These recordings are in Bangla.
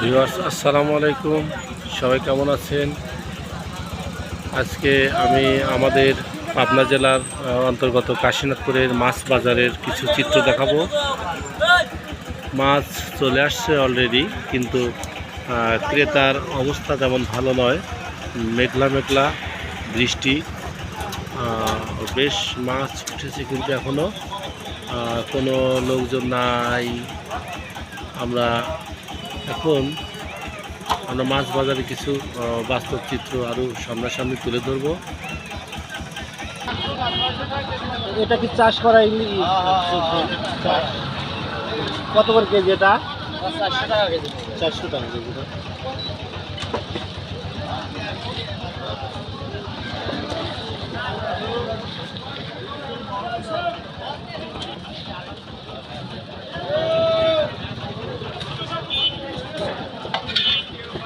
ভিউয়ার্স, আসসালামু আলাইকুম। সবাই কেমন আছেন? আজকে আমি আমাদের পাবনা জেলার অন্তর্গত কাশীনাথপুরের মাছ বাজারের কিছু চিত্র দেখাবো। মাছ চলে আসছে অলরেডি কিন্তু ক্রেতার অবস্থা তেমন ভালো নয়। মেঘলা মেঘলা বৃষ্টি বেশ মাছ উঠেছে কিন্তু এখনও কোনো লোকজন নাই। আমরা এখন আমরা মাছ বাজারে কিছু আহ, বাস্তব চিত্র আরও সামনাসামনি তুলে ধরবো। এটা কি চাষ করা কত করে কেজি এটা? চারশো টাকা কেজি।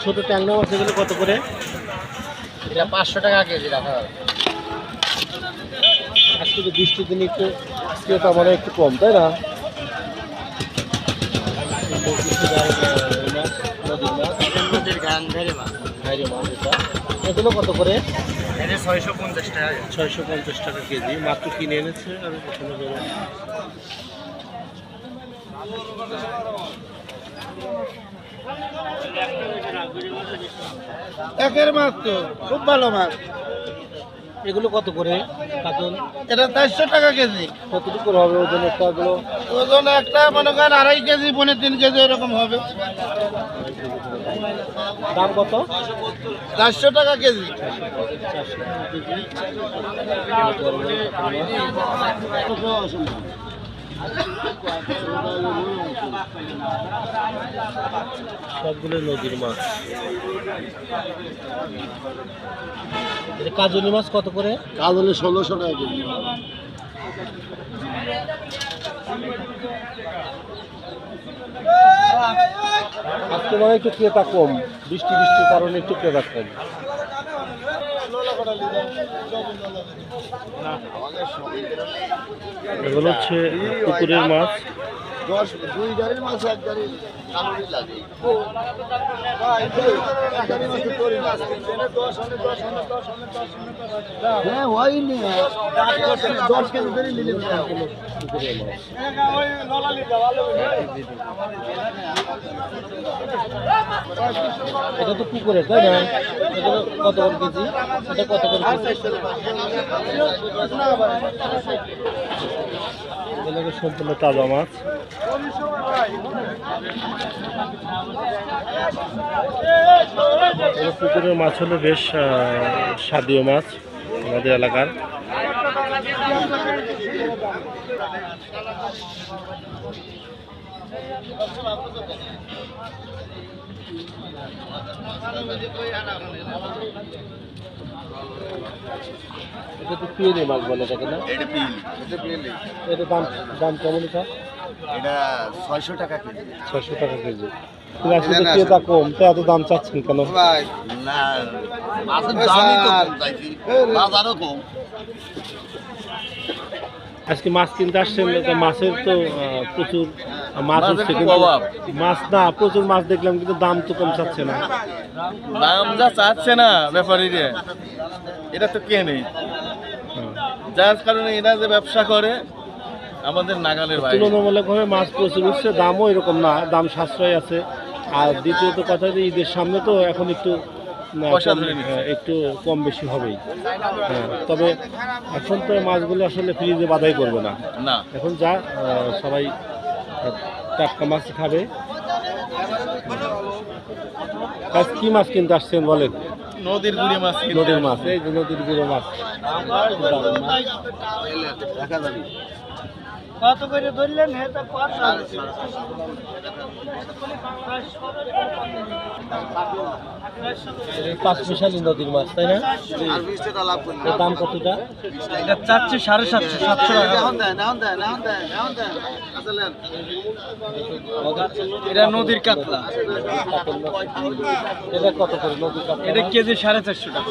ছোট ট্যাংরা মাছ এগুলো কত করে? এটা পাঁচশো টাকা কেজি রাখা হবে। আজকে তো বৃষ্টির দিনে একটু ক্রেতা মানে একটু কম তাই না? এগুলো কত করে? ছয়শো পঞ্চাশ টাকা ছয়শো পঞ্চাশ টাকা কেজি। মাত্র কিনে এনেছে আর ওখানে গেলে একের মাছ তো খুব ভালো মাছ। এগুলো কত করে কাতল? এটা চারশো টাকা কেজি। কতটুকু হবে ওজন একটা গুলো ওজন একটা মনে করেন আড়াই কেজি পনেরো তিন কেজি এরকম হবে। দাম কত? চারশো টাকা কেজি। সবগুলো নদীর মাছ। কাজলি মাছ কত করে? কাজলি ষোলোশো টাকা কেজি। আজকে মানে একটু ক্রেতা কম। বৃষ্টি বৃষ্টির কারণে একটু ক্রেতা কম। এগুলো হচ্ছে পুকুরের মাছ। দশ দুই গাড়ির মাছ এক গাড়ি লাগে। হ্যাঁ হয়নি দশ কেজি করে মাছ এটা তো পুকুরের তাই না? এগুলো কত করে কেজি? এটা কত করে কেজি? সম্পূর্ণ তাজা মাছ। পুকুরের মাছ হলো বেশ স্বাদীয় মাছ আমাদের এলাকার। এটা তো পিএনএ মাছ বলে এটাকে না? এটা পিল এটা পিল এটা দাম দাম কেমন এটা? এটা ছয়শো টাকা কেজি। ছয়শো টাকা কেজি। কিন্তু আসলে ক্রেতা কম তো এত দাম চাচ্ছেন কেন? মাছের তো কম চাইছি বাজারও কম। আজকে মাছ কিনতে আসছেন তো মাছের তো প্রচুর মাছ হচ্ছে কিন্তু মাছ না প্রচুর মাছ দেখলাম কিন্তু দাম তো কম চাচ্ছে না। দাম যা চাচ্ছে না ব্যাপারীরে এটা তো কে নেই? হ্যাঁ। যার কারণে এরা যে ব্যবসা করে আমাদের নাগালের বাইরে। তুলনামূলকভাবে মাছ প্রচুর উঠছে দামও এরকম না দাম সাশ্রয় আছে। আর দ্বিতীয়ত কথা যে ঈদের সামনে তো এখন একটু। হ্যাঁ, একটু কম বেশি হবেই। হ্যাঁ তবে এখন তো মাছগুলো আসলে ফ্রিজে বাধাই করবে না। এখন যা সবাই টাটকা মাছ খাবে। কি মাছ কিনতে আসছেন বলেন? নদীর গুড়ি মাছ নদীর মাছ এই যে নদীর গুঁড়ো মাছ। দেখা যাবে। কত করে ধরলেন? হ্যাঁ পাঁচ মিশালি নদীর মাছ তাই না? দাম কতটা? এটা চাচ্ছে সাড়ে সাতশো সাতশো আসলে এটা নদীর কাতলা। এটা কত করে? নদীর কাতলা। এটা কেজি সাড়ে চারশো টাকা।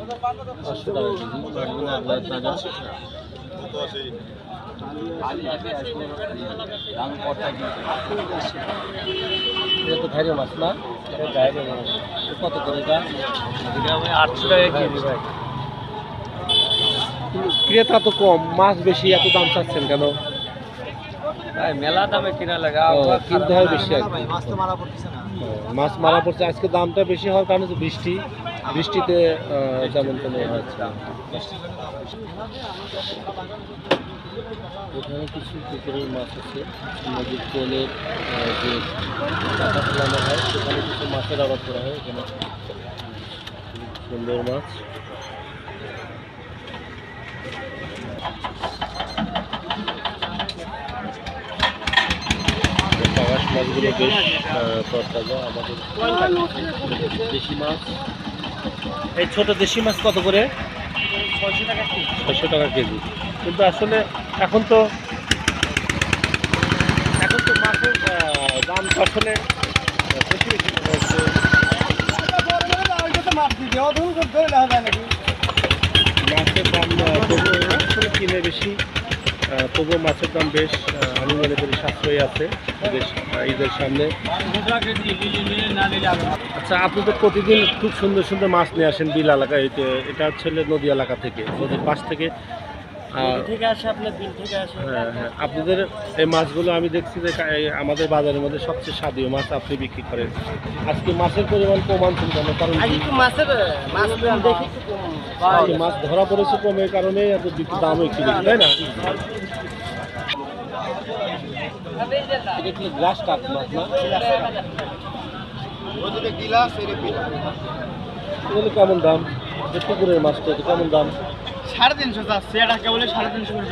কেজি পাঁচশো টাকা কেজি মাছগুলো আপনার তাজা এটা তো ঘাইরে মাছ না এটা ঘাইরে মাছ কত করে এটা আটশো টাকা কেজি ভাই ক্রেতা তো কম মাছ বেশি এত দাম চাচ্ছেন কেন? মেলা দামে কিনা লাগা কিনতে হয় বেশি মাছ মারা পড়তেছে না। ও, মাছ মারা পড়ছে আজকে দামটা বেশি হওয়ার কারণে বৃষ্টি। বৃষ্টিতে যেমন তেমন হচ্ছে এখানে কিছু পুকুরের মাছ আছে। নদীর কোলের যে কাটা ফেলানো হয়, সেখানে কিছু মাছের আবাদ করা হয়। এখানে সুন্দর মাছ। মাছগুলো বেশ তরতাজা। আমাদের দেশি মাছ। এই ছোট দেশি মাছ কত করে? ছয়শো টাকা কেজি। কিন্তু আসলে এখন তো এখন তো মাছের দাম তো আসলে। মাছের দাম কিনে বেশি। তবুও মাছের দাম বেশ আমি মনে করি সাশ্রয়ী আছে বেশ ঈদের সামনে। আচ্ছা আপনি তো প্রতিদিন খুব সুন্দর সুন্দর মাছ নিয়ে আসেন বিল এলাকায় এটা এটা হচ্ছে নদী এলাকা থেকে নদীর পাশ থেকে। আসে হ্যাঁ হ্যাঁ আপনাদের এই মাছগুলো আমি দেখছি যে আমাদের বাজারের মধ্যে সবচেয়ে স্বাদীয় মাছ আপনি বিক্রি করেন। আজকে মাছের পরিমাণ কম আনছেন কেন কারণ মাছ ধরা পড়েছে কমের কারণে দামও একটু বেশি তাই না? গ্লাস এগুলো কেমন দাম? পুকুরের মাছটা কেমন দাম? সাড়ে তিনশো যাচ্ছে এটা কেবল সাড়ে তিনশো করে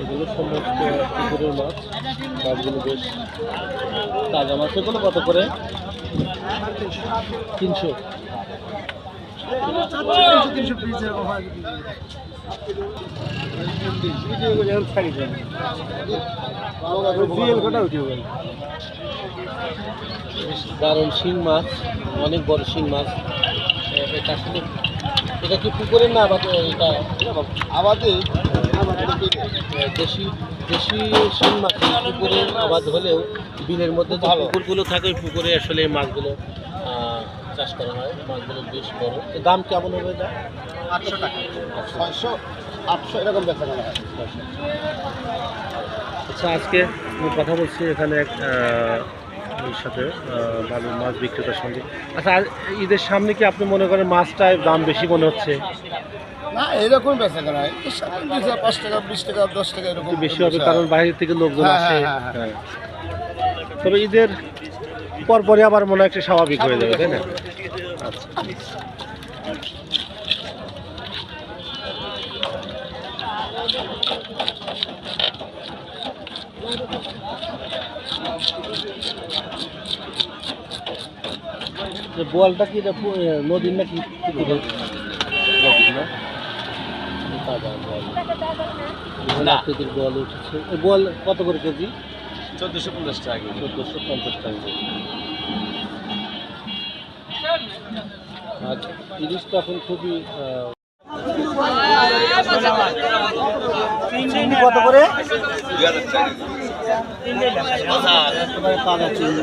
এগুলো সমস্ত পুকুরের মাছ মাছগুলো বেশ তাজা মাছ। এগুলো কত করে? তিনশো। তিনশো পিস এরকম হয় দারুণ শিং মাছ অনেক বড় শিং মাছ। এটা আসলে এটা কি পুকুরের না আবার এটা আবাদে। দেশি দেশি শিং মাছ পুকুরের আবাদ হলেও বিলের মধ্যে পুকুরগুলো থাকে পুকুরে আসলে এই মাছগুলো চাষ করা হয় মাছগুলো বেশ বড়। তো দাম কেমন হবে এটা? আটশো টাকা। ছয়শো? আটশো এরকম বেচা কেনা হয়। আচ্ছা আজকে আমি কথা বলছি এখানে এক সাথে বাবু মাছ বিক্রেতার সঙ্গে। আচ্ছা ঈদের সামনে কি আপনি মনে করেন মাছটার দাম বেশি মনে হচ্ছে? না এরকম বেচা কেনা হয়। পাঁচ টাকা বিশ টাকা দশ টাকা এরকম বেশি হবে কারণ বাইরে থেকে লোকজন হ্যাঁ, আসে। হ্যাঁ, হ্যাঁ। তবে ঈদের পর পরে আবার মনে হয় একটা স্বাভাবিক হয়ে যাবে তাই না? বোয়ালটা কি এটা নদীর নাকি না? বোয়াল। উঠেছে। বোয়াল কত করে কেজি? চোদ্দশো পঞ্চাশ টাকা চোদ্দোশো পঞ্চাশ টাকা আর ইলিশ এখন খুবই চিংড়ি কত করে? চিংড়ি।